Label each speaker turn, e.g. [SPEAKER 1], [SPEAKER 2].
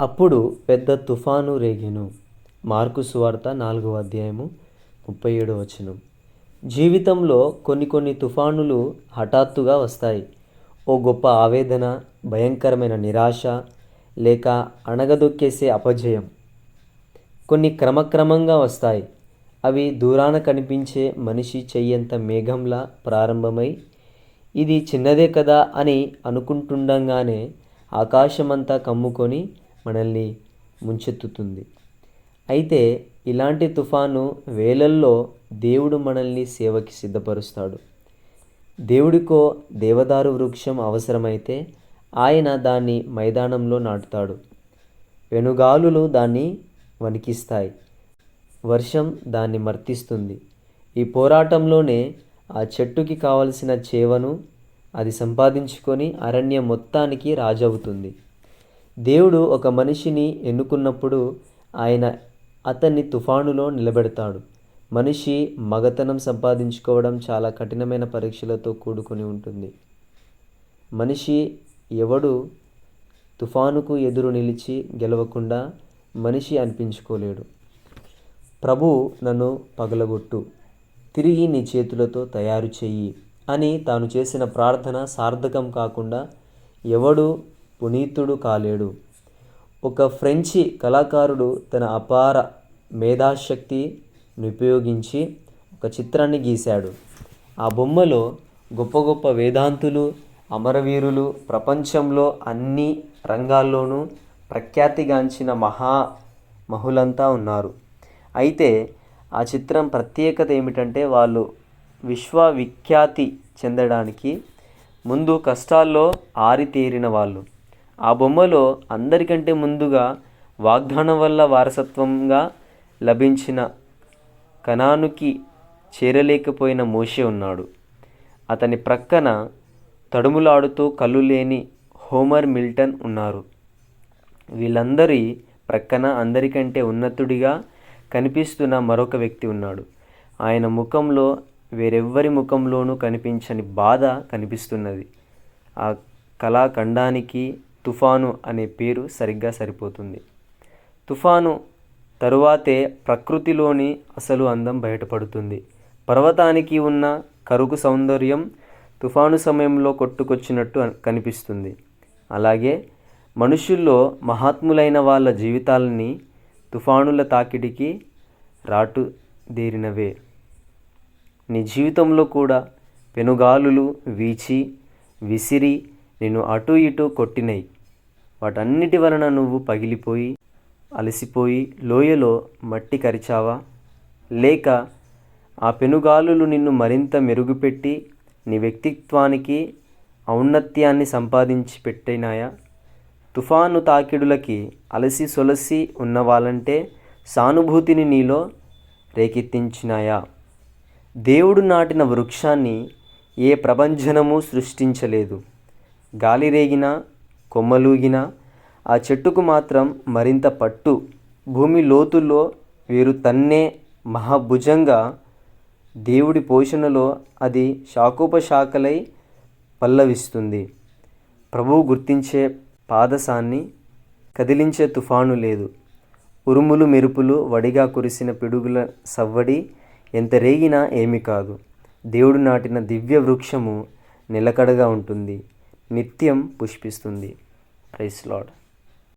[SPEAKER 1] అప్పుడు పెద్ద తుఫాను రేగెను. మార్కు సువార్త నాలుగవ అధ్యాయము ముప్పై ఏడు వచనం. జీవితంలో కొన్ని కొన్ని తుఫానులు హఠాత్తుగా వస్తాయి. ఓ గొప్ప ఆవేదన భయంకరమైన నిరాశ లేక అణగదొక్కేసే అపజయం. కొన్ని క్రమక్రమంగా వస్తాయి. అవి దూరాన కనిపించే మనిషి చెయ్యంత మేఘంలా ప్రారంభమై ఇది చిన్నదే కదా అని అనుకుంటుండగానే ఆకాశమంతా కమ్ముకొని మనల్ని ముంచెత్తుతుంది. అయితే ఇలాంటి తుఫాను వేలల్లో దేవుడు మనల్ని సేవకి సిద్ధపరుస్తాడు. దేవుడికో దేవదారు వృక్షం అవసరమైతే ఆయన దాన్ని మైదానంలో నాటుతాడు. వెనుగాలులు దాన్ని వణికిస్తాయి. వర్షం దాన్ని మర్తిస్తుంది. ఈ పోరాటంలోనే ఆ చెట్టుకి కావలసిన చేవను అది సంపాదించుకొని అరణ్యం మొత్తానికి రాజవుతుంది. దేవుడు ఒక మనిషిని ఎన్నుకున్నప్పుడు ఆయన అతన్ని తుఫానులో నిలబెడతాడు. మనిషి మగతనం సంపాదించుకోవడం చాలా కఠినమైన పరీక్షలతో కూడుకొని ఉంటుంది. మనిషి ఎవడు తుఫానుకు ఎదురు నిలిచి గెలవకుండా మనిషి అనిపించుకోలేడు. ప్రభు నన్ను పగలగొట్టు. తిరిగి నీ చేతులతో తయారు చెయ్యి అని తాను చేసిన ప్రార్థన సార్థకం కాకుండా ఎవడు పునీతుడు కాలేడు. ఒక ఫ్రెంచి కళాకారుడు తన అపార మేధాశక్తిని ఉపయోగించి ఒక చిత్రాన్ని గీశాడు. ఆ బొమ్మలో గొప్ప గొప్ప వేదాంతులు అమరవీరులు ప్రపంచంలో అన్ని రంగాల్లోనూ ప్రఖ్యాతిగాంచిన మహా మహులంతా ఉన్నారు. అయితే ఆ చిత్రం ప్రత్యేకత ఏమిటంటే వాళ్ళు విశ్వవిఖ్యాతి చెందడానికి ముందు కష్టాల్లో ఆరితేరిన వాళ్ళు. ఆ బొమ్మలో అందరికంటే ముందుగా వాగ్దానం వల్ల వారసత్వంగా లభించిన కణానుకి చేరలేకపోయిన మోషే ఉన్నాడు. అతని ప్రక్కన తడుములాడుతూ కళ్ళు లేని హోమర్ మిల్టన్ ఉన్నారు. వీళ్ళందరి ప్రక్కన అందరికంటే ఉన్నతుడిగా కనిపిస్తున్న మరొక వ్యక్తి ఉన్నాడు. ఆయన ముఖంలో వేరెవ్వరి ముఖంలోనూ కనిపించని బాధ కనిపిస్తున్నది. ఆ కళాఖండానికి తుఫాను అనే పేరు సరిగ్గా సరిపోతుంది. తుఫాను తరువాతే ప్రకృతిలోని అసలు అందం బయటపడుతుంది. పర్వతానికి ఉన్న కరుకు సౌందర్యం తుఫాను సమయంలో కొట్టుకొచ్చినట్టు కనిపిస్తుంది. అలాగే మనుషుల్లో మహాత్ములైన వాళ్ళ జీవితాలని తుఫానుల తాకిడికి రాటుదేరినవే నీ జీవితంలో కూడా పెనుగాలులు వీచి విసిరి నిన్ను అటు ఇటు కొట్టినయి వాటన్నిటి వలన నువ్వు పగిలిపోయి అలసిపోయి లోయలో మట్టి కరిచావా? లేక ఆ పెనుగాలులు నిన్ను మరింత మెరుగుపెట్టి నీ వ్యక్తిత్వానికి ఔన్నత్యాన్ని సంపాదించి పెట్టినాయా? తుఫాను తాకిడులకి అలసి సొలసి ఉన్నవాళ్ళంటే సానుభూతిని నీలో రేకెత్తించినాయా? దేవుడు నాటిన వృక్షాన్ని ఏ ప్రభంజనము సృష్టించలేదు. గాలి రేగినా కొమ్మలూగినా ఆ చెట్టుకు మాత్రం మరింత పట్టు. భూమి లోతుల్లో వీరు తన్నే మహాభుజంగా దేవుడి పోషణలో అది శాఖోపశాఖలై పల్లవిస్తుంది. ప్రభువు గుర్తించే పాదసాన్ని కదిలించే తుఫాను లేదు. ఉరుములు మెరుపులు వడిగా కురిసిన పిడుగుల సవ్వడి ఎంత రేగినా ఏమి కాదు. దేవుడు నాటిన దివ్య వృక్షము నిలకడగా ఉంటుంది. నిత్యం పుష్పిస్తుంది. Price lord